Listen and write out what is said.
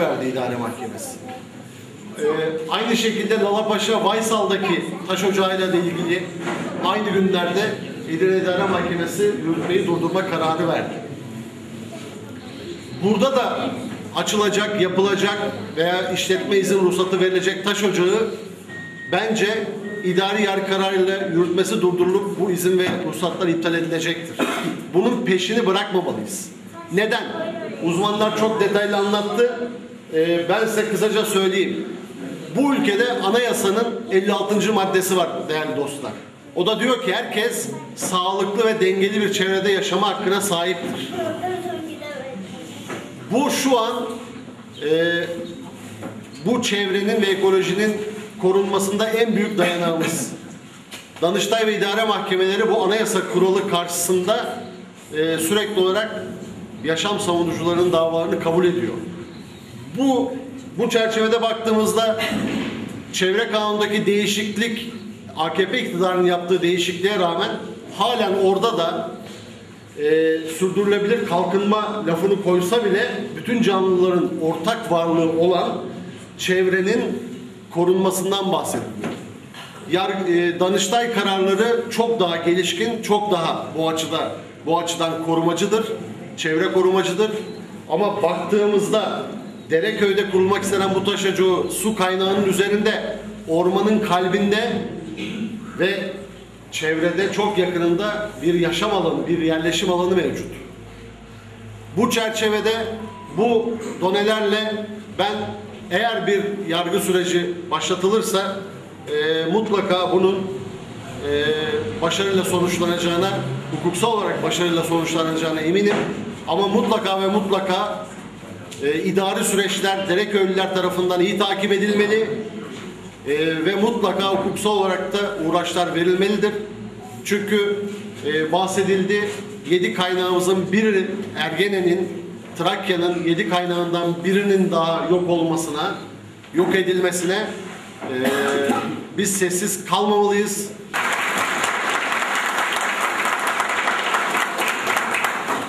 verdi idare mahkemesi. Ee, aynı şekilde Lalapaşa Vaysal'daki taş ocağıyla da ilgili aynı günlerde İdare İdare Mahkemesi yürütmeyi durdurma kararı verdi. Burada da açılacak, yapılacak veya işletme izin ruhsatı verilecek taş ocağı bence idari yargı kararıyla yürütmesi durdurulup bu izin ve ruhsatlar iptal edilecektir. Bunun peşini bırakmamalıyız. Neden? Uzmanlar çok detaylı anlattı. Ee, ben size kısaca söyleyeyim. Bu ülkede anayasanın 56. maddesi var değerli dostlar. O da diyor ki herkes sağlıklı ve dengeli bir çevrede yaşama hakkına sahiptir. Bu şu an e, bu çevrenin ve ekolojinin korunmasında en büyük dayanağımız. Danıştay ve idare mahkemeleri bu anayasa kuralı karşısında e, sürekli olarak yaşam savunucularının davalarını kabul ediyor. Bu bu çerçevede baktığımızda çevre kanunundaki değişiklik AKP iktidarının yaptığı değişikliğe rağmen halen orada da e, sürdürülebilir kalkınma lafını koysa bile bütün canlıların ortak varlığı olan çevrenin korunmasından bahsediliyor. Yargı, e, Danıştay kararları çok daha gelişkin, çok daha bu açıda bu açıdan korumacıdır, çevre korumacıdır. Ama baktığımızda Dereköy'de kurulmak istenen bu taş ocağı su kaynağının üzerinde, ormanın kalbinde ve çevrede çok yakınında bir yaşam alanı, bir yerleşim alanı mevcut. Bu çerçevede bu donelerle ben eğer bir yargı süreci başlatılırsa e, mutlaka bunun e, başarıyla sonuçlanacağına, hukuksal olarak başarıyla sonuçlanacağına eminim. Ama mutlaka ve mutlaka e, idari süreçler Dereköylüler tarafından iyi takip edilmeli e, ve mutlaka hukuksal olarak da uğraşlar verilmelidir. Çünkü e, bahsedildi yedi kaynağımızın biri Ergene'nin Trakya'nın yedi kaynağından birinin daha yok olmasına, yok edilmesine e, biz sessiz kalmamalıyız.